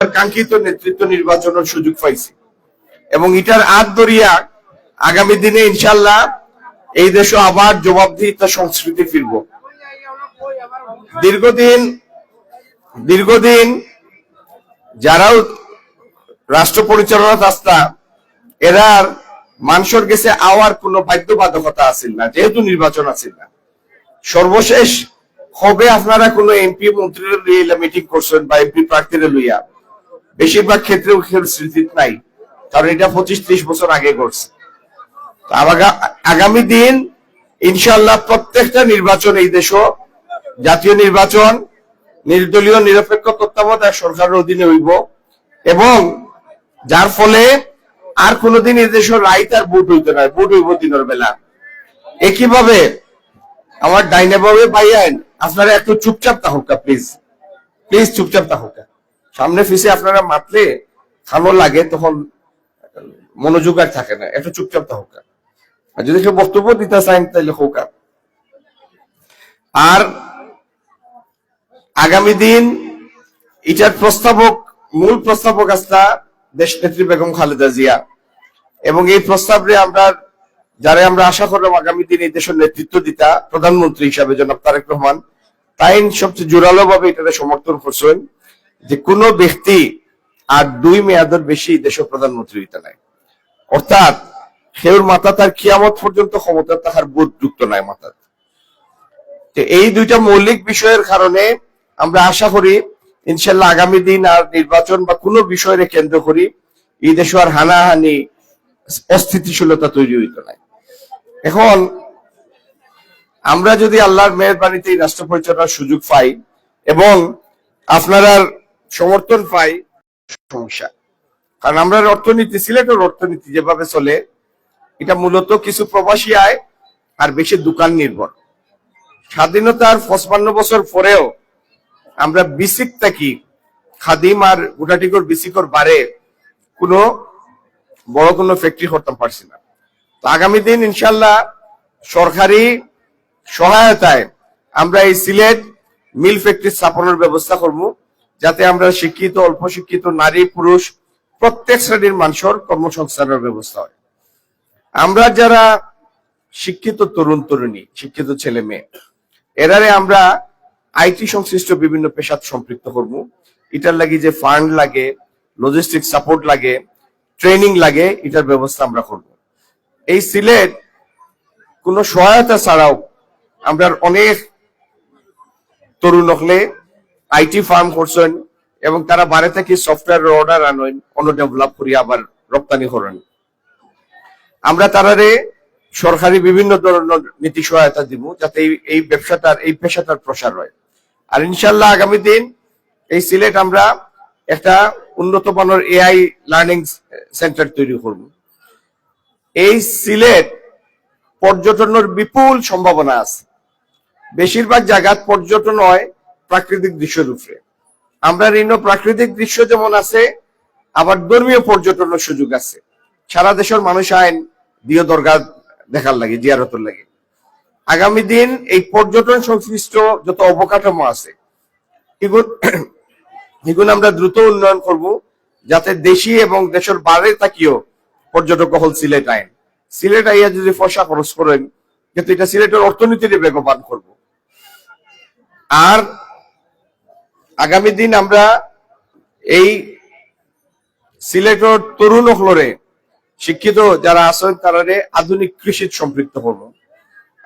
কাঙ্ক্ষিত নেতৃত্ব নির্বাচনের সুযোগ পাইছি। এবং এটার আদ দরিয়া আগামী দিনে ইনশাল্লাহ এই দেশে আবার জবাবদিহিতা সংস্কৃতি ফিরব। দীর্ঘদিন দীর্ঘদিন যারাও রাষ্ট্র পরিচালনা রাস্তা এরার মানুষের গেছে আওয়ার কোনো বাধ্যবাধকতা আছিল না, যেহেতু নির্বাচন আছিল না। সর্বশেষ হবে আপনারা কোনো এমপি মন্ত্রীর মিটিং করছেন বা এমপি প্রার্থীরা লইয়া বেশিরভাগ ক্ষেত্রে কেউ স্মৃতি নাই, কারণ এটা পঁচিশ ত্রিশ বছর আগে করছে আগামী দিন ইনশাল্লাহ প্রত্যেকটা নির্বাচন এই দেশ জাতীয় নির্বাচন, নির্দলীয় নিরপেক্ষ তত্ত্বাবধায়ক সরকারের অধীনে হইব এবং যার ফলে আর কোনোদিন এই দেশের রাইত আর ভোট হইতে নয় ভোট হইব দিনের বেলা। একইভাবে আমার ডাইনে ভাবে ভাইয়ান আপনারা একটু চুপচাপ থাকুকা প্লিজ প্লিজ চুপচাপ থাকুকা। সামনে ফিসে আপনারা মাতলে খানো লাগে, তখন মনোযোগ আর থাকে না। একটু চুপচাপ থাকুকা আর। যদি কেউ বক্তব্য দিতে চান তাহলে হোকা আর। আগামী দিন এটার প্রস্তাবক, মূল প্রস্তাবক আসলা দেশ নেত্রী বেগম খালেদা জিয়া। এবং এই প্রস্তাবে আমরা, যারা আমরা আশা করলাম আগামী দিন এই দেশের নেতৃত্ব দিতা, প্রধানমন্ত্রী হিসাবে জনাব তারেক রহমান, তাই সবচেয়ে জোরালো ভাবে এটাকে সমর্থন করছেন। যে কোন ব্যক্তি আর দুই মেয়াদের বেশি দেশের প্রধানমন্ত্রী হইতে নাই। অর্থাৎ সেউর মাথা তার কিয়ামত পর্যন্ত ক্ষমতা তাহার বোধ যুক্ত নাই মাথা এই দুইটা মৌলিক বিষয়ের কারণে আমরা আশা করি, ইনশাল্লাহ আগামী দিন আর নির্বাচন বা কোনো বিষয়ের কেন্দ্র করি, এই দেশে আর হানাহানি, অস্থিতিশীলতা তৈরি হইত নাই। এখন আমরা যদি আল্লাহর মেহরবানিতে এই রাষ্ট্র পরিচালনার সুযোগ পাই এবং আপনারা সমর্থন পাই সমস্যা। কারণ আমরা অর্থনীতি, সিলেটের অর্থনীতি যেভাবে চলে, এটা মূলত কিছু প্রবাসী আয় আর বেশি দোকান নির্ভর। স্বাধীনতার পঁচপান্ন বছর পরেও আমরা বিসিক থাকি, খাদিম আর গুটাটিকর বিসিকর বারে কোনো বড় কোনো ফ্যাক্টরি করতে পারছি না। তো আগামী দিন ইনশাল্লাহ সরকারি সহায়তায় আমরা এই সিলেট মিল ফ্যাক্টরি স্থাপনের ব্যবস্থা করব। যাতে আমরা শিক্ষিত অল্প শিক্ষিত নারী, পুরুষ প্রত্যেক শ্রেণির মানুষের কর্মসংস্থানের ব্যবস্থা হয়। আমরা যারা শিক্ষিত তরুণ, তরুণী, শিক্ষিত ছেলে মেয়ে, এরারে আমরা আইটি সংশ্লিষ্ট বিভিন্ন পেশাত সম্পৃক্ত করব। এটার লাগি যে ফান্ড লাগে লজিস্টিক সাপোর্ট লাগে, ট্রেনিং লাগে, এটার ব্যবস্থা আমরা করব। এই সিলেট কোনো সহায়তা ছাড়াও আমরা অনেক তরুণ হলে আইটি ফার্ম করছেন এবং তারা বাইরে থেকে সফটওয়্যার অর্ডার আনেন, অন্য ডেভেলপ করি আবার রপ্তানি করেন। আমরা তারারে সরকারি বিভিন্ন ধরনের নীতি সহায়তা দিব যাতে এই- ব্যবসাটার এই পেশাটার প্রসার হয়। আর ইনশাল্লাহ আগামী দিন এই সিলেট আমরা একটা উন্নত মানের এআই লার্নিং সেন্টার তৈরি করব। এই সিলেট পর্যটনের বিপুল সম্ভাবনা আছে। বেশিরভাগ জায়গাত পর্যটন হয় প্রাকৃতিক দৃশ্যের উপরে আমরা ঋণ প্রাকৃতিক দৃশ্য যেমন আছে, আবার ধর্মীয় পর্যটনের সুযোগ আছে। সারা দেশের মানুষ আইন দিয় দরগা দেখার লাগে, জিয়ারতের লাগে। আগামী দিন এই পর্যটন সংশ্লিষ্ট যত অবকাঠামো আছে এগুলো আমরা দ্রুত উন্নয়ন করব যাতে দেশি এবং দেশের বাইরে তাকিয়েও পর্যটক হল সিলেট আইন। সিলেট আইয়া যদি পয়সা খরচ করেন, কিন্তু এটা সিলেটের অর্থনীতির বেগবান করব। আর আগামী দিন আমরা এই সিলেটের তরুণ হলরে শিক্ষিত যারা আছেন তারারে আধুনিক কৃষির সম্পৃক্ত করব।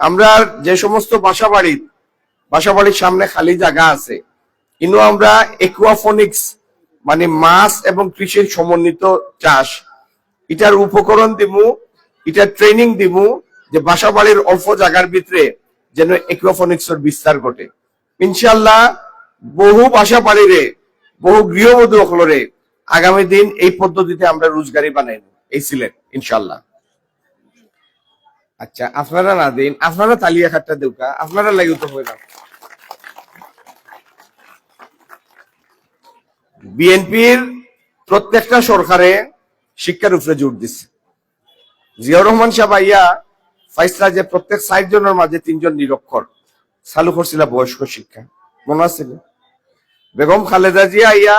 আমরা যে সমস্ত বাসা বাড়ি বাসা বাড়ির সামনে খালি জায়গা আছে কিন্তু আমরা একুয়াফোনিক্স মানে মাছ এবং কৃষির সমন্বিত চাষ। এটার উপকরণ দিমু এটার ট্রেনিং দিমু যে বাসা বাড়ির অল্প জায়গার ভিতরে যেন একুয়াফোনিক্স বিস্তার ঘটে। ইনশাল্লাহ বহু বাসা বাড়িরে বহু গৃহবধূ হলরে আগামী দিন এই পদ্ধতিতে আমরা রোজগারি বানাই এই সিলেট ইনশাল্লাহ আচ্ছা আপনারা না দিন, আপনারা তালিয়া খাটটা দেউকা আপনারা লাগিও তো হয়ে বিএনপির প্রত্যেকটা সরকারে শিক্ষার উপরে জোর দিচ্ছে জিয়াউর রহমান সাহেব আইয়া ফাইসলা যে প্রত্যেক ষাট জনের মাঝে তিনজন নিরক্ষর চালু করছিল বয়স্ক শিক্ষা, মনে আছে না? বেগম খালেদা জিয়া আইয়া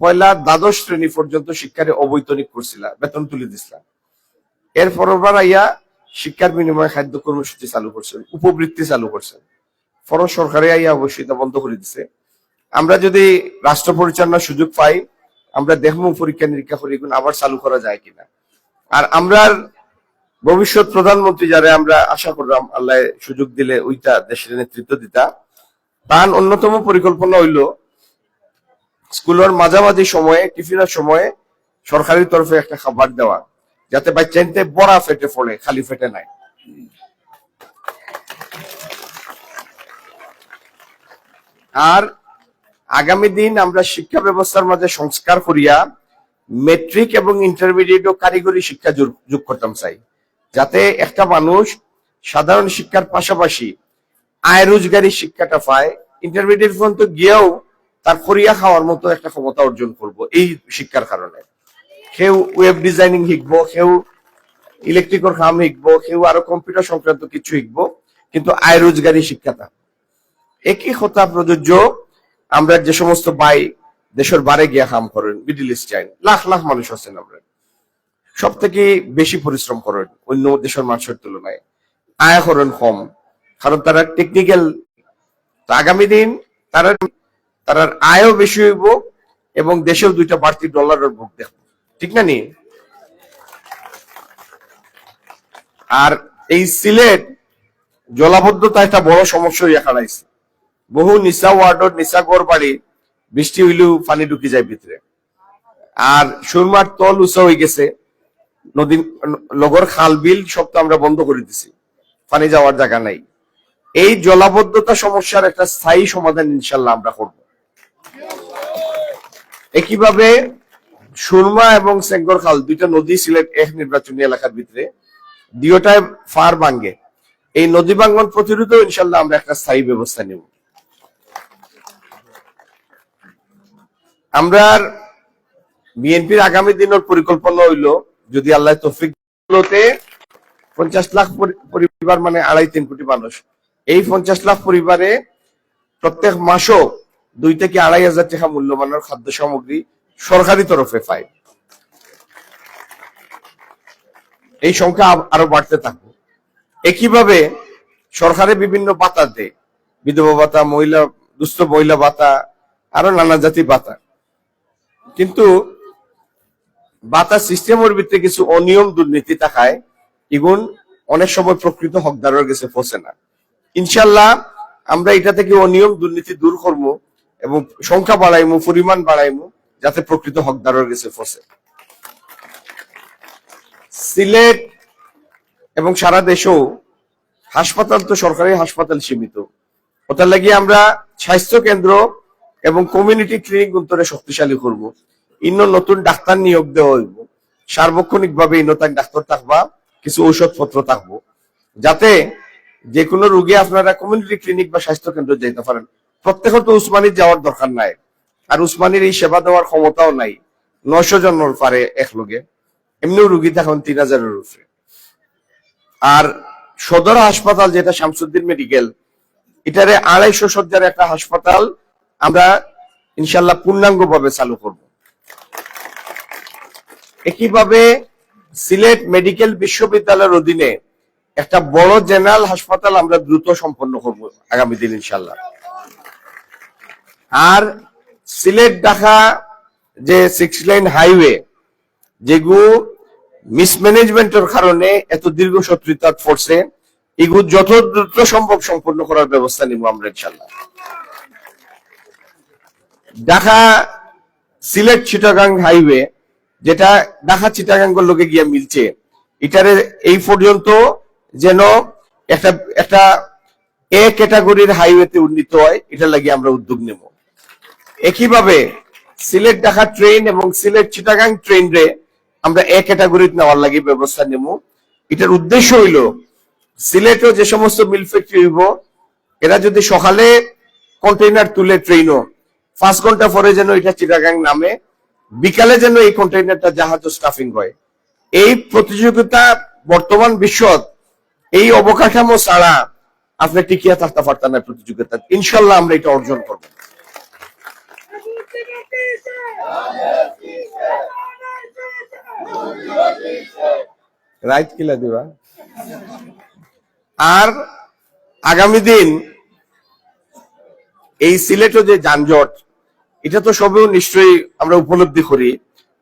পয়লা দ্বাদশ শ্রেণি পর্যন্ত শিক্ষারে অবৈতনিক করছিলা বেতন তুলে দিছিলা। এর পরবার আইয়া শিক্ষার বিনিময়ে খাদ্য কর্মসূচি চালু করছেন, উপবৃত্তি চালু করছেন। ফরজ সরকারে আইয়া অবশ্যই তা বন্ধ করে দিছে। আমরা যদি রাষ্ট্র পরিচালনার সুযোগ পাই, আমরা দেখব পরীক্ষা নিরীক্ষা করি এগুলো আবার চালু করা যায় কিনা। আর আমরা ভবিষ্যৎ প্রধানমন্ত্রী যারা আমরা আশা করলাম, আল্লাহ সুযোগ দিলে ওইটা দেশের নেতৃত্ব দিতা। তার অন্যতম পরিকল্পনা হইল স্কুলের মাঝামাঝি সময়ে টিফিনের সময়ে সরকারি তরফে একটা খাবার দেওয়া, যাতে বাচ্চাইতে বড়া ফেটে ফলে, খালি ফেটে নাই। আর আগামী দিন আমরা শিক্ষা ব্যবস্থার মাঝে সংস্কার করিয়া মেট্রিক এবং ইন্টারমিডিয়েট ও কারিগরি শিক্ষা যোগ করতাম চাই, যাতে একটা মানুষ সাধারণ শিক্ষার পাশাপাশি আয় রোজগারি শিক্ষাটা পায়। ইন্টারমিডিয়েট পর্যন্ত গিয়েও তার করিয়া খাওয়ার মতো একটা ক্ষমতা অর্জন করব, এই শিক্ষার কারণে। কেউ ওয়েব ডিজাইনিং শিখব, কেউ ইলেকট্রিকের কাম শিখব, কেউ আরও কম্পিউটার সংক্রান্ত কিছু শিখব, কিন্তু আয় রোজগারি শিক্ষাটা একই কথা প্রযোজ্য, আমরা যে সমস্ত ভাই দেশের বারে গিয়া কাম করেন মিডিল ইস্ট চাইন লাখ লাখ মানুষ আছেন আমরা। সব থেকে বেশি পরিশ্রম করেন অন্য দেশের মানুষের তুলনায়। আয় করেন কম, কারণ তারা টেকনিক্যাল আগামী দিন তারা তার আয়ও বেশি হইব এবং দেশেও দুইটা বাড়তি ডলারের বুক দেখব। ঠিক না নি? আর এই সিলেট জলাবদ্ধতা একটা বড় সমস্যা হইয়া খাড়াইছে। বহু নিচা ওয়ার্ডর নিচা গড় বাড়ি বৃষ্টি হইলেও পানি ঢুকে যায় ভিতরে। আর সুরমার তল উঁচা হয়ে গেছে। নদী লগর খাল বিল সব তো আমরা বন্ধ করে দিছি। পানি যাওয়ার জায়গা নাই। এই জলাবদ্ধতা সমস্যার একটা স্থায়ী সমাধান ইনশাল্লাহ আমরা করব। একইভাবে সুরমা এবং সেঙ্গর খাল দুইটা নদী সিলেট এক নির্বাচনী এলাকার ভিতরে দুইটায় ফার ভাঙ্গে এই নদী ভাঙ্গন প্রতিরোধেও ইনশাল্লাহ আমরা একটা স্থায়ী ব্যবস্থা নেব। আমরা বিএনপির আগামী দিনের পরিকল্পনা হইল, যদি আল্লাহ তৌফিক পঞ্চাশ লাখ পরি- পরিবার মানে আড়াই তিন কোটি মানুষ। এই পঞ্চাশ লাখ পরিবারে প্রত্যেক মাসও দুই থেকে আড়াই হাজার টাকা মূল্যমানের খাদ্য সামগ্রী সরকারি তরফে পায় এই সংখ্যা আরও বাড়তে থাকবে। একইভাবে সরকারের বিভিন্ন ভাতা দেয়। বিধবা ভাতা, মহিলা, দুস্থ মহিলা ভাতা, আরও নানা জাতি ভাতা। কিন্তু বাতা সিস্টেমের ভিতরে কিছু অনিয়ম দুর্নীতি থাকায় এগুন অনেক সময় প্রকৃত হকদারের কাছে পৌঁছে না। ইনশাল্লাহ আমরা এটা থেকে অনিয়ম দুর্নীতি দূর করব। এবং সংখ্যা বাড়াইমু, পরিমাণ বাড়াইমু, যাতে প্রকৃত হকদারের কাছে পৌঁছে সিলেট এবং সারা দেশেও হাসপাতাল তো সরকারি হাসপাতাল সীমিত। ওটার লাগি আমরা স্বাস্থ্য কেন্দ্র এবং কমিউনিটি ক্লিনিক অন্তরে শক্তিশালী করব। ইন্ন নতুন ডাক্তার নিয়োগ দেওয়া হইব। সার্বক্ষণিক ভাবে ইন্নতাক ডাক্তার থাকবা, কিছু ঔষধপত্র থাকব। যাতে যে কোনো রোগী আপনারা কমিউনিটি ক্লিনিক বা স্বাস্থ্য কেন্দ্র যেতে পারেন। প্রত্যেকের তো উসমানির যাওয়ার দরকার নাই। আর উসমানির এই সেবা দেওয়ার ক্ষমতাও নাই। নয়শো জনের পারে এক লোকে। এমনিও রুগী থাকুন তিন হাজারের উপরে। আর সদর হাসপাতাল যেটা শামসুদ্দিন মেডিকেল, এটারে আড়াইশো সজ্জার একটা হাসপাতাল আমরা ইনশাল্লাহ পূর্ণাঙ্গ ভাবে চালু করব। একইভাবে সিলেট মেডিকেল বিশ্ববিদ্যালয়ের অধীনে একটা বড় জেনারেল হাসপাতাল আমরা দ্রুত সম্পন্ন করব আগামী দিন ইনশাল্লাহ। আর সিলেট ঢাকা যে সিক্স লাইন হাইওয়ে যেগুলো মিসম্যানেজমেন্টের কারণে এত দীর্ঘ শত্রুতা পড়ছে এগুলো যত দ্রুত সম্ভব সম্পন্ন করার ব্যবস্থা নিব আমরা ইনশাল্লাহ ঢাকা সিলেট চিটাগাং হাইওয়ে যেটা ঢাকা চিটাগাং লোকে গিয়ে মিলছে, এটারে এই পর্যন্ত যেন একটা একটা এ ক্যাটাগরির হাইওয়েতে উন্নীত হয় এটা লাগিয়ে আমরা উদ্যোগ নেব। একইভাবে সিলেট ঢাকা ট্রেন এবং সিলেট চিটাগাং ট্রেন রে আমরা এ ক্যাটাগরি নেওয়ার লাগি ব্যবস্থা নেব। এটার উদ্দেশ্য হইল, সিলেটও যে সমস্ত মিল ফ্যাক্টরি হইব, এরা যদি সকালে কন্টেইনার তুলে ট্রেনও পাঁচ ঘণ্টা পরে যেন এটা চিটাগাং নামে, বিকালে যেন এই কন্টেইনারটা জাহাজ স্টাফিং হয়। এই প্রতিযোগিতা বর্তমান বিশ্বত এই অবকাঠামো ছাড়া আপনি টিকিয়া থাকতে পারতেন না প্রতিযোগিতা ইনশাল্লাহ আমরা এটা অর্জন করব। রাইট কিলা দিবা? আর আগামী দিন এই সিলেটও যে যানজট, এটা তো সবেও নিশ্চয়ই আমরা উপলব্ধি করি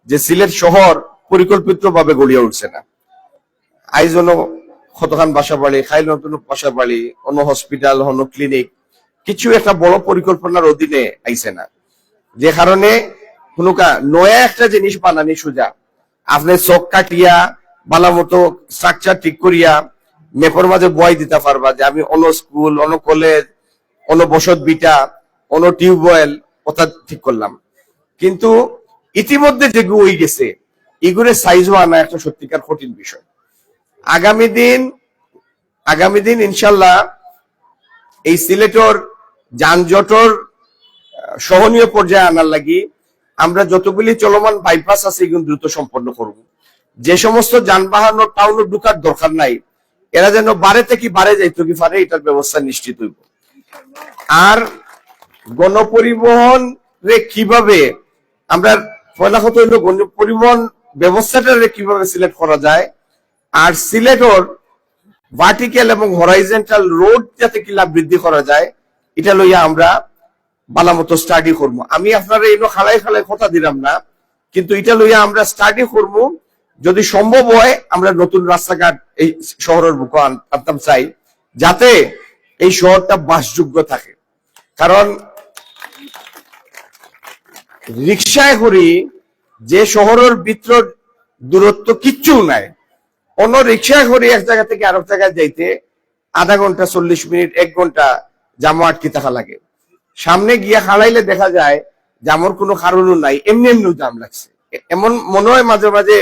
যে সিলেট শহর পরিকল্পিত ভাবে গড়িয়ে উঠছে না। আইজ হলো কতখান বাসা বাড়ি খাইল নতুন বাসা বাড়ি অন্য হসপিটাল অন্য ক্লিনিক কিছু একটা বড় পরিকল্পনার অধীনে আইছে না। যে কারণে কোনো নয়া একটা জিনিস বানানি সোজা। আপনি চোখ কাটিয়া বালা মতো স্ট্রাকচার ঠিক করিয়া, মেপর মাঝে বয় দিতে পারবা যে আমি অন্য স্কুল অন্য কলেজ অন্য বসত বিটা, অন্য টিউবওয়েল কথা ঠিক করলাম। কিন্তু ইতিমধ্যে যেগুলো হয়ে গেছে এগুলো সাইজও আনা একটা সত্যিকার কঠিন বিষয়। আগামী দিন আগামী দিন ইনশাল্লাহ এই সিলেটর যানজটর সহনীয় পর্যায়ে আনার লাগি আমরা যতগুলি চলমান বাইপাস আছে এগুলো দ্রুত সম্পন্ন করব। যে সমস্ত যানবাহন টাউনে ঢুকার দরকার নাই, এরা যেন বারে থেকে বারে যাইতো কি পারে, এটার ব্যবস্থা নিশ্চিত হইব। আর গণপরিবহন রে কীভাবে আমরা, পয়লা কথা হইল, গণপরিবহন ব্যবস্থাটা রে কীভাবে সিলেক্ট করা যায়, আর সিলেটর ভার্টিক্যাল এবং হরাইজেন্টাল রোড যাতে কিলা বৃদ্ধি করা যায়, এটা লইয়া আমরা বালামতো স্টাডি করব। আমি আপনারা এই খালাই খালাই কথা দিলাম না, কিন্তু এটা লইয়া আমরা স্টাডি করব। যদি সম্ভব হয়, আমরা নতুন রাস্তাঘাট এই শহরের বুকে আনতাম চাই, যাতে এই শহরটা বাসযোগ্য থাকে। কারণ রিক্সায় করি, যে শহরের ভিতর দূরত্ব কিচ্ছু নাই। অন্য রিক্সায় করে, এক জায়গা থেকে আরেক জায়গায় যাইতে আধা ঘণ্টা চল্লিশ মিনিট, এক ঘণ্টা জামা আটকে থাকা লাগে। সামনে গিয়া হারাইলে দেখা যায় জামর কোনো কারণও নাই, এমনি এমনিও জাম লাগছে। এমন মনে হয় মাঝে মাঝে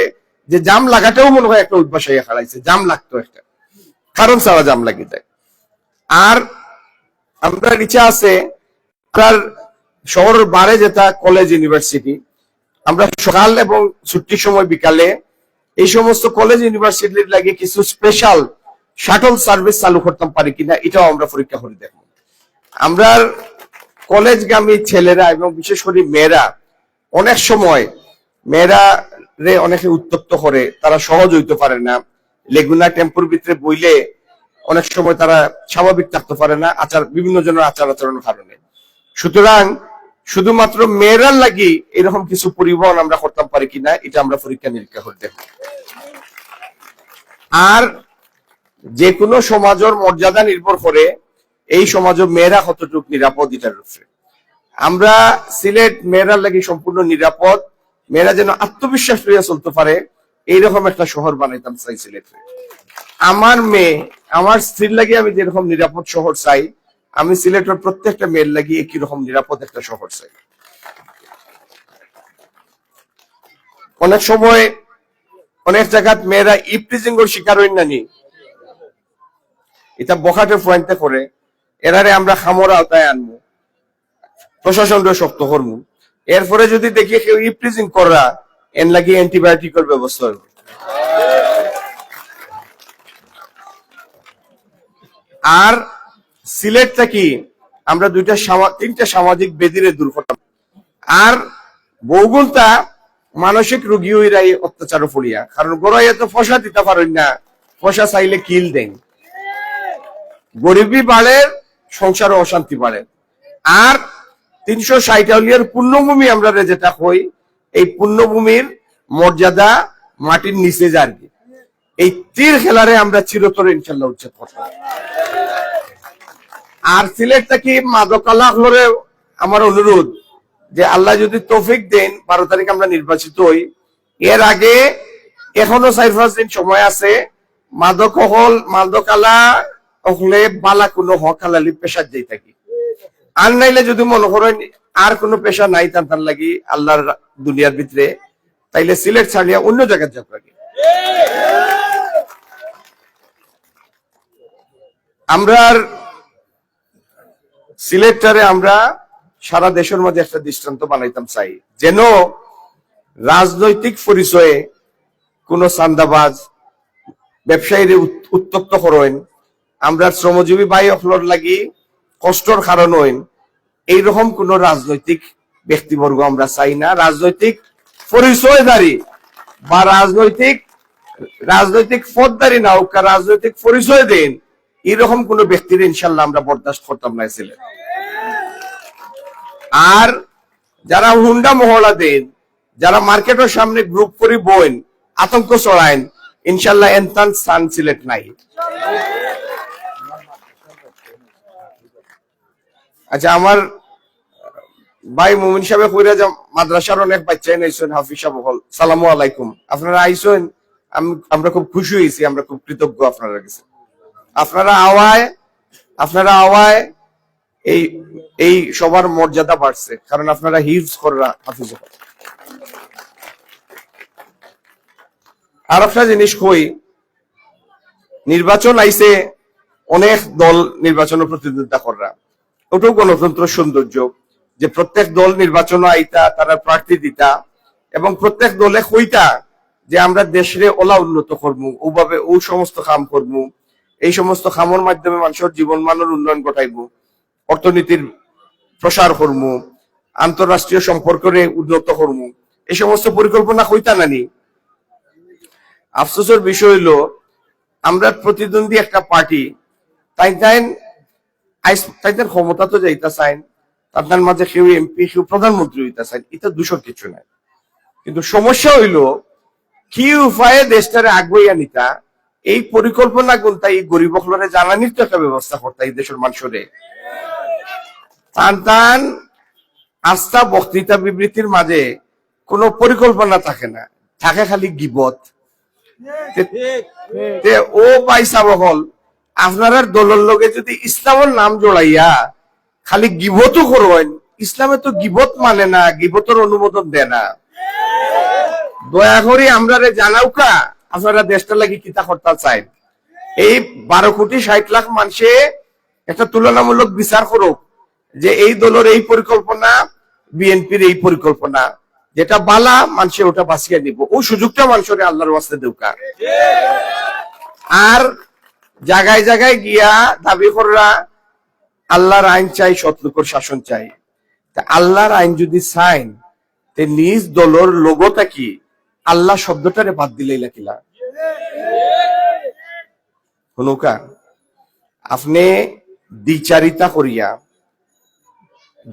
যে জাম লাগাটাও মনে হয় একটা অভ্যাস হয়ে হারাইছে জাম লাগতো একটা। কারণ ছাড়া জাম লাগি যায় আর আমরা ইচ্ছা আছে, আপনার শহরের বারে যেটা কলেজ ইউনিভার্সিটি আমরা সকাল এবং ছুটির সময় বিকালে এই সমস্ত কলেজ ইউনিভার্সিটির লাগে কিছু স্পেশাল শাটল সার্ভিস চালু করতাম পারি কিনা, এটাও আমরা পরীক্ষা করে দেখব। আমরা কলেজগামী ছেলেরা এবং বিশেষ করে মেয়েরা, অনেক সময় মেয়েরা রে অনেকে উত্তপ্ত করে, তারা সহজ হইতে পারে না। লেগুনা টেম্পুর ভিতরে বইলে অনেক সময় তারা স্বাভাবিক থাকতে পারে না, আচার, বিভিন্ন জনের আচার আচরণের কারণে। সুতরাং শুধুমাত্র মেয়েরার লাগি এরকম কিছু পরিবহন আমরা করতাম পারি কিনা, এটা আমরা পরীক্ষা নিরীক্ষা করতে আর যে কোনো সমাজের মর্যাদা নির্ভর করে এই সমাজের মেয়েরা কতটুকু নিরাপদ এটার উপরে? আমরা সিলেট মেয়েরার লাগি সম্পূর্ণ নিরাপদ। মেয়েরা যেন আত্মবিশ্বাস লইয়া চলতে পারে, এইরকম একটা শহর বানাইতাম চাই সিলেটে। আমার মেয়ে, আমার স্ত্রীর লাগি আমি যেরকম নিরাপদ শহর চাই, আমি সিলেটের প্রত্যেকটা মেয়ের লাগি একই রকম নিরাপদ একটা শহর চাই। অনেক সময় অনেক জায়গাত মেয়েরা ইপ্রিজিং শিকার হইন নানি। এটা বখাটে পয়েন্টে করে এরারে আমরা খামর আওতায় আনব। প্রশাসনটা শক্ত করব। এরপরে যদি দেখি কেউ ইপ্রিজিং করা এন লাগি অ্যান্টিবায়োটিকের ব্যবস্থা আর সিলেটটা কি? আমরা দুইটা তিনটা সামাজিক বেদিরে দূর করতাম। আর বৌগুলটা মানসিক রোগী হইরাই অত্যাচার পড়িয়া কারণ গোড়াইয়া তো ফসা দিতে পারেন না, ফসা চাইলে কিল দেন। গরিবী বাড়ে সংসারে অশান্তি বাড়ে। আর তিনশো ষাট আউলিয়ার পুণ্যভূমি আমরা যেটা হই, এই পুণ্যভূমির মর্যাদা মাটির নিচে যার এই তীর খেলারে আমরা চিরতরে ইনশাল্লাহ উচ্ছেদ করতাম আর সিলেটটা কি মাদকালা হলে আমার অনুরোধ যে আল্লাহ যদি তৌফিক দেন, বারো তারিখ আমরা নির্বাচিত হই। এর আগে এখনও চার পাঁচ দিন সময় আছে, মাদক হল মাদকালা হলে বালা কোনো হক হালালি পেশার যাই থাকি। আর নাইলে যদি মনে করেন আর কোনো পেশা নাই তার তার লাগি আল্লাহর দুনিয়ার ভিতরে, তাইলে সিলেট ছাড়িয়া অন্য জায়গায় যাব লাগে। আমরা আর সিলেটটারে আমরা সারা দেশের মধ্যে একটা দৃষ্টান্ত বানাইতাম চাই। যেন রাজনৈতিক পরিচয়ে কোন চান্দাবাজ ব্যবসায়ীর উত্তপ্ত করেন আমরা শ্রমজীবী বাই অফলর লাগি কষ্টর কারণ হইন। এইরকম কোন রাজনৈতিক ব্যক্তিবর্গ আমরা চাই না। রাজনৈতিক পরিচয়ধারী বা রাজনৈতিক রাজনৈতিক ফৌজদারি না হোক রাজনৈতিক পরিচয় দেন এরকম কোন ব্যক্তির ইনশাল্লাহ আমরা বরদাস্ত করতাম না ছিলেন আর যারা হুন্ডা মহড়া দেন, যারা মার্কেটের সামনে গ্রুপ করে বইন আতঙ্ক ছড়াইন ইনশাল্লাহ এনতান স্থান সিলেট নাই। আচ্ছা আমার ভাই মুমিন সাহেব কইরা যে মাদ্রাসার অনেক বাচ্চা নাইছেন হাফিজ সাহেব হল। সালামু আলাইকুম। আপনারা আইছেন আমরা খুব খুশি হয়েছি, আমরা খুব কৃতজ্ঞ আপনারা কাছে। আপনারা আওয়ায় আপনারা আওয়ায় এই এই সবার মর্যাদা বাড়ছে, কারণ আপনারা হিফজ করা হাফিজ। আর একটা জিনিস কই, নির্বাচন আইছে, অনেক দল নির্বাচনে প্রতিদ্বন্দ্বিতা করা ওটাও গণতন্ত্র সৌন্দর্য, যে প্রত্যেক দল নির্বাচন আইতা, তারা প্রার্থী দিতা, এবং প্রত্যেক দলে কইতা যে আমরা দেশরে ওলা উন্নত করব ওভাবে ও সমস্ত কাম করব এই সমস্ত কামের মাধ্যমে মানুষের জীবন মানের উন্নয়ন ঘটাইবো, অর্থনীতির প্রসার করব আন্তরাষ্ট্রীয় সম্পর্করে উন্নত করব এই সমস্ত পরিকল্পনা হইতা নানি। আফসোসের বিষয় হলো আমরা প্রতিদ্বন্দ্বী একটা পার্টি, তাই তাই তাইদের ক্ষমতা তো যাইতা চাইন তাদের মাঝে কেউ এমপি কেউ প্রধানমন্ত্রী হইতা চাইন এটা দূষণ কিছু নাই। কিন্তু সমস্যা হইল কি উপায়ে দেশটারে আগুইয়া নিতা এই পরিকল্পনা গুনতা এই গরিব হলরে জ্বালানির তো একটা ব্যবস্থা করতা এই দেশের মানুষরে। টান টান আস্থা বক্তৃতা বিবৃতির মাঝে কোনো পরিকল্পনা থাকে না। থাকে খালি গিবত। ও পাইসা বহল আপনার দলের লগে যদি ইসলামের নাম জড়াইয়া খালি গিবতও করবেন, ইসলামে তো গিবত মানে না, গিবতের অনুমোদন দেয় না। দয়া করে আমরা জানাও কা, আপনারা দেশটা লাগি কিতা করতে চাই এই বারো কোটি ষাট লাখ মানুষে একটা তুলনামূলক বিচার করুক যে এই দলের এই পরিকল্পনা, বিএনপির এই পরিকল্পনা। যেটা বালা, মানুষে ওটা বাঁচিয়ে নিব। ও সুযোগটা মানুষের আল্লাহর আর জায়গায় জায়গায় গিয়া দাবি কররা, আল্লাহর আইন চাই সতলোকর শাসন চাই। আল্লাহর আইন যদি চাইন তে নিজ দলর লোগোটা কি আল্লাহ শব্দটারে বাদ দিলেই লাকিলা হনুকা আপনি দ্বিচারিতা করিয়া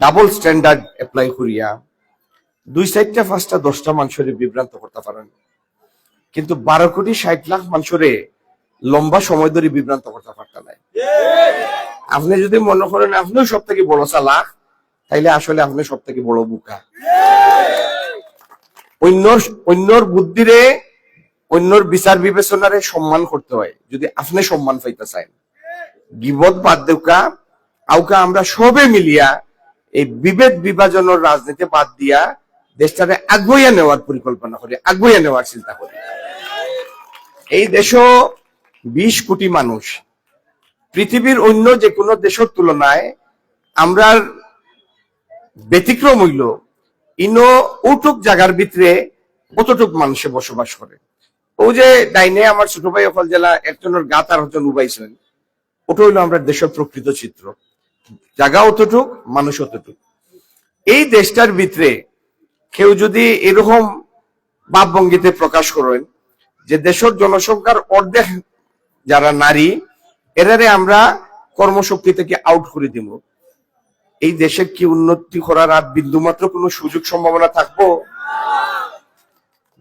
ডাবল স্ট্যান্ডার্ড অ্যাপ্লাই করিয়া, দুই চারটা, পাঁচটা, দশটা মানুষের বিভ্রান্ত করতে পারেন। কিন্তু বারো কোটি, ষাট লাখ মানুষরে লম্বা সময় ধরে বিভ্রান্ত করতে পারতেন নাই। আপনি যদি মনে করেন আপনিও সব থেকে বড় চালাক, তাইলে আসলে আপনি সব থেকে বড় বুকা। অন্যর অন্যর বুদ্ধিরে, অন্যর বিচার বিবেচনারে সম্মান করতে হয়, যদি আপনি সম্মান পাইতে চান। গিবত বাদ দেউকা, আউকা আমরা সবে মিলিয়া এই বিভেদ বিভাজনের রাজনীতি বাদ দিয়া দেশটারে আগুইয়া নেওয়ার পরিকল্পনা করি, আগুইয়া নেওয়ার চিন্তা করি। এই দেশ বিশ কোটি মানুষ। পৃথিবীর অন্য যে কোনো দেশের তুলনায় আমরা ব্যতিক্রম হইল ইনো ওটুক জায়গার ভিতরে কতটুক মানুষে বসবাস করে। ও যে ডাইনে আমার ছোট ভাই অকল জেলা একজনের আর একজন উবাইছিলেন ওটা হইল আমরা দেশের প্রকৃত চিত্র। জায়গা অতটুক, মানুষ অতটুক। এই দেশটার ভিতরে কেউ যদি এরকম ভাবভঙ্গিতে প্রকাশ করেন যে দেশের জনসংখ্যার অর্ধেক যারা নারী এরারে আমরা কর্মশক্তি থেকে আউট করে দিব। এই দেশে কি উন্নতি করার আর বিন্দুমাত্র কোনো সুযোগ সম্ভাবনা থাকব?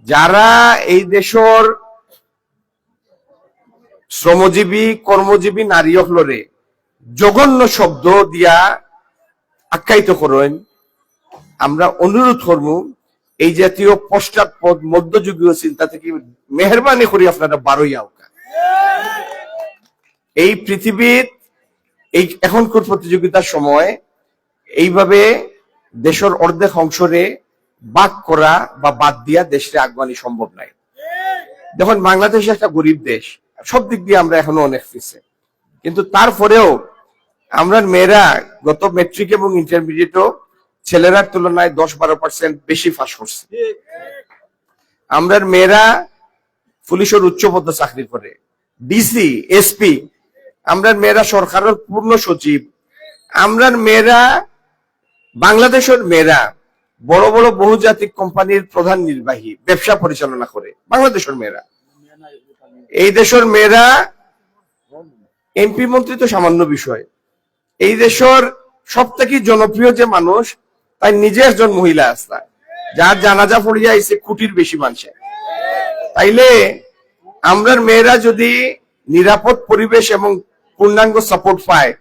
যারা এই দেশের শ্রমজীবী, কর্মজীবী নারী হলরে জঘন্য শব্দ দিয়া আখ্যায়িত করেন, আমরা অনুরোধ করব, এই জাতীয় পশ্চাৎপদ, মধ্যযুগীয় চিন্তা থেকে মেহরবানি করি আপনারা বারোই আওকা এই পৃথিবীর এই এখনকার প্রতিযোগিতার সময় এইভাবে দেশের অর্ধেক অংশরে বাদ করা বা বাদ দিয়া দেশে আগুয়ানি সম্ভব নাই। দেখুন বাংলাদেশ একটা গরিব দেশ। সব দিক দিয়ে আমরা এখনও অনেক পিছিয়ে। কিন্তু তারপরেও আমরা মেয়েরা গত মেট্রিক এবং ইন্টারমিডিয়েটও ছেলেরার তুলনায় দশ বারো পার্সেন্ট বেশি ফাঁস করছে। আমরা মেয়েরা পুলিশের উচ্চ পদ চাকরি করে। ডিসি এসপি আমরা মেয়েরা সরকারের পূর্ণ সচিব আমরা মেয়েরা বাংলাদেশের মেয়েরা বড় বড় বহুজাতিক কোম্পানির প্রধান নির্বাহী, ব্যবসা পরিচালনা করে, বাংলাদেশের মেয়েরা। এই দেশের মেয়েরা এমপি মন্ত্রী তো সামান্য বিষয়। এই দেশের সব থেকে জনপ্রিয় যে মানুষ, তাই নিজে একজন মহিলা আসলা। যার জানাজা পড়িয়া আইসে কুটির বেশি মানুষে তাইলে আমরার মেয়েরা যদি নিরাপদ পরিবেশ এবং পূর্ণাঙ্গ সাপোর্ট পায়,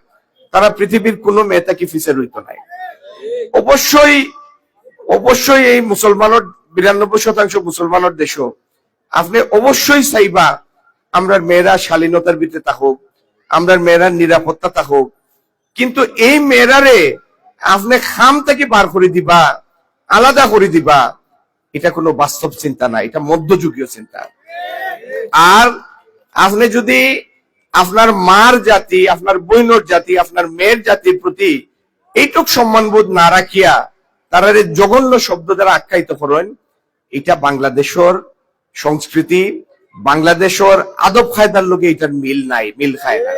তারা পৃথিবীর কোনো মেয়ে তাকে ফিসের হইতো নাই। অবশ্যই অবশ্যই এই মুসলমানের বিরানব্বই শতাংশ মুসলমানের দেশও, আপনি অবশ্যই চাইবা আমরার মেয়েরা শালীনতার ভিতরে থাকুক, আমরার মেয়েরা নিরাপত্তা থাকুক। কিন্তু এই মেয়েরারে আপনি খাম থেকে বার করে দিবা, আলাদা করে দিবা, এটা কোনো বাস্তব চিন্তা না, এটা মধ্যযুগীয় চিন্তা। আর আপনি যদি আপনার মার জাতি, আপনার বইনর জাতি, আপনার মেয়ের জাতির প্রতি এইটুক সম্মানবোধ না রাখিয়া তারা জঘন্য শব্দ দ্বারা আখ্যায়িত করেন, এটা বাংলাদেশের সংস্কৃতি, বাংলাদেশের আদব খায়দার লোকে এটার মিল নাই, মিল খায় না।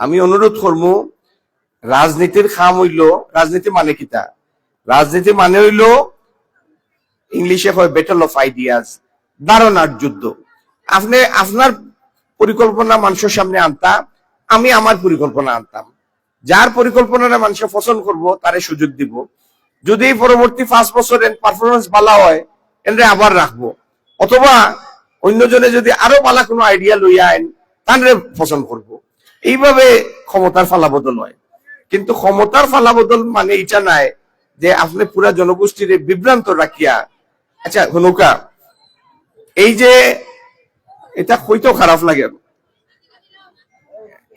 আমি অনুরোধ করব, রাজনীতির খাম হইল, রাজনীতি মানে কিতা রাজনীতি মানে হইল, ইংলিশে হয় বেটল অফ আইডিয়াস ধারণার যুদ্ধ। আপনি, আপনার পরিকল্পনা মানুষের সামনে আনতাম, আমি আমার পরিকল্পনা আনতাম। যার পরিকল্পনাটা মানুষের পছন্দ করব, তারে সুযোগ দিব। যদি পরবর্তী পাঁচ বছরের পারফরমেন্স ভালো হয়, এনরে আবার রাখব। অথবা অন্যজনে যদি আরও ভালো কোনো আইডিয়া লইয়া আইন তাহলে পছন্দ করব। এইভাবে ক্ষমতার ফালাবদল হয়। কিন্তু ক্ষমতার ফালাবদল মানে এটা নাই যে আপনি পুরা জনগোষ্ঠীর বিভ্রান্ত রাখিয়া আচ্ছা হনুকা, এই যে এটা হইতেও খারাপ লাগে।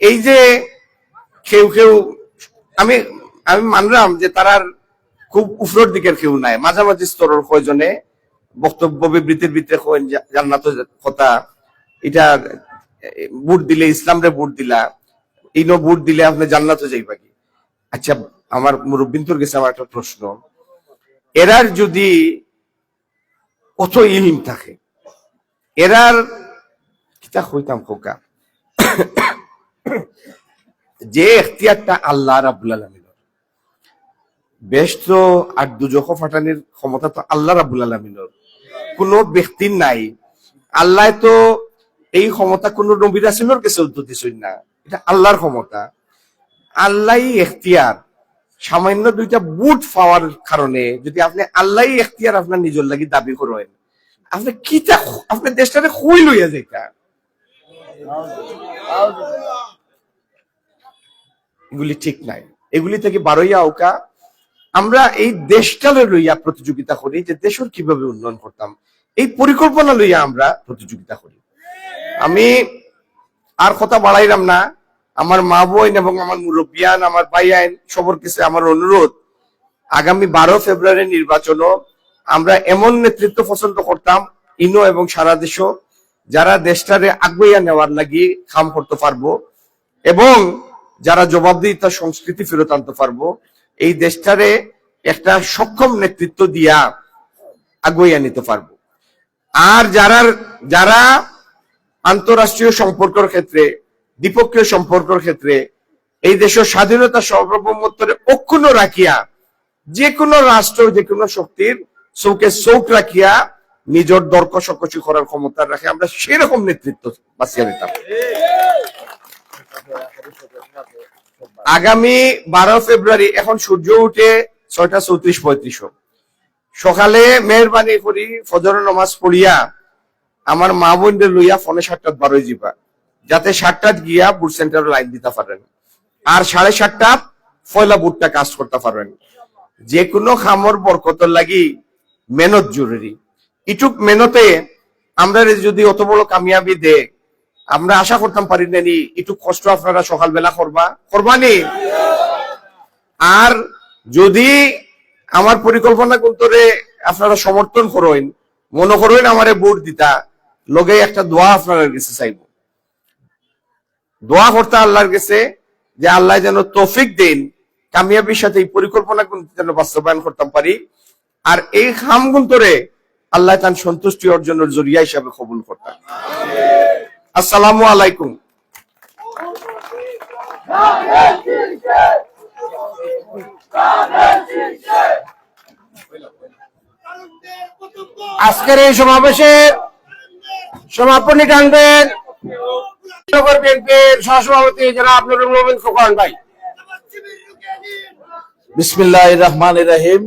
এই যে কেউ কেউ, আমি আমি মানলাম যে তারার খুব উপরের দিকের কেউ নাই। মাঝামাঝি স্তরের কয়জনে বক্তব্য বিবৃতির ভিতরে জান্নাত কথা, এটা বুট দিলে, ইসলামরে বুট দিলা, ইনো বুট দিলে আপনি জান্নাত যাইবা কি? আচ্ছা আমার মুরব্বিন্তর কাছে আমার একটা প্রশ্ন। এরার যদি কত ইলিম থাকে, এরার কিতা হইতাম যে এখতিয়ারটা আল্লাহ রাবুল আর দুজখ ফাটানির ক্ষমতা তো আল্লাহ রাবুল ব্যক্তির নাই। আল্লাহ তো এই ক্ষমতা কোন নবী রাসুলের কাছে দিচ্ছেন না। এটা আল্লাহর ক্ষমতা। আল্লাহ এখতিয়ার, সামান্য দুইটা বুট পাওয়ার কারণে যদি আপনি আল্লাহ এখতিয়ার আপনার নিজের লাগি দাবি করেন, আপনি কি আপনি দেশটারে খুই লইয়া যাইতা। এগুলি ঠিক নাই। এগুলি থেকে বারোইয়া আউকা আমরা এই দেশটালে লইয়া প্রতিযোগিতা করি যে দেশের কীভাবে উন্নয়ন করতাম। এই পরিকল্পনা লইয়া আমরা প্রতিযোগিতা করি। আমি আর কথা বাড়াইলাম না, আমার মা বোন এবং আমার মুরব্বিয়ান, আমার ভাই আইন সবর কিছু আমার অনুরোধ, আগামী বারো ফেব্রুয়ারি নির্বাচনও আমরা এমন নেতৃত্ব পছন্দ করতাম, ইনো এবং সারা দেশও যারা দেশটারে আগুইয়া নেওয়ার লাগি কাম করতে পারব এবং যারা জবাবদিহিতা সংস্কৃতি ফেরত আনতে পারব, এই দেশটারে একটা সক্ষম নেতৃত্ব দিয়া আগুইয়া নিতে পারব। আর যারা যারা আন্তরাষ্ট্রীয় সম্পর্কের ক্ষেত্রে, দ্বিপক্ষীয় সম্পর্কের ক্ষেত্রে এই দেশের স্বাধীনতা সার্বভৌমত্বরে অক্ষুণ্ণ রাখিয়া যে কোনো রাষ্ট্র যে কোনো শক্তির চৌকে চৌক রাখিয়া নিজের দর্ক সকসি করার ক্ষমতা রাখে, আমরা সেরকম নেতৃত্ব বাঁচিয়ে নিতাম। আগামী বারো ফেব্রুয়ারি, এখন সূর্য উঠে ছয়টা চৌত্রিশ পঁয়ত্রিশ সকালে মেহরবানি করি ফজর নমাজ পড়িয়া আমার মা বোনদের লইয়া ফোনে সাতটাত বারোই যাবা যাতে সাতটাত গিয়া বুট সেন্টারে লাইন দিতে পারেন। আর সাড়ে সাতটা ফয়লা বুটটা কাজ করতে পারবেন যে কোনো খামর বরকতর লাগি মেহনত জরুরি। ইটুক মেহনতে আমরা যদি অত বড় কামিয়াবি দে, আমরা আশা করতাম পারি না একটু কষ্ট আপনারা সকালবেলা করবা। করবানি? আর যদি আমার পরিকল্পনা করে আপনারা সমর্থন করেন, মনে করেন আমারে ভোট দিতা, লগে একটা দোয়া আপনার কাছে চাইব। দোয়া করতে আল্লাহর কাছে যে আল্লাহ যেন তৌফিক দিন, কামিয়াবির সাথে এই পরিকল্পনা যেন বাস্তবায়ন করতাম পারি। আর এই খামগুন তোরে আল্লাহ তার সন্তুষ্টি অর্জনের জরিয়া হিসাবে কবুল করতাম আসসালামু আলাইকুম। আজকের এই সমাবেশে সমাপনী টানবেন নগর বিএনপির সহসভাপতি জনাব নুরুল মোমিন খোকন ভাই। বিসমিল্লাহ রহমান রাহিম।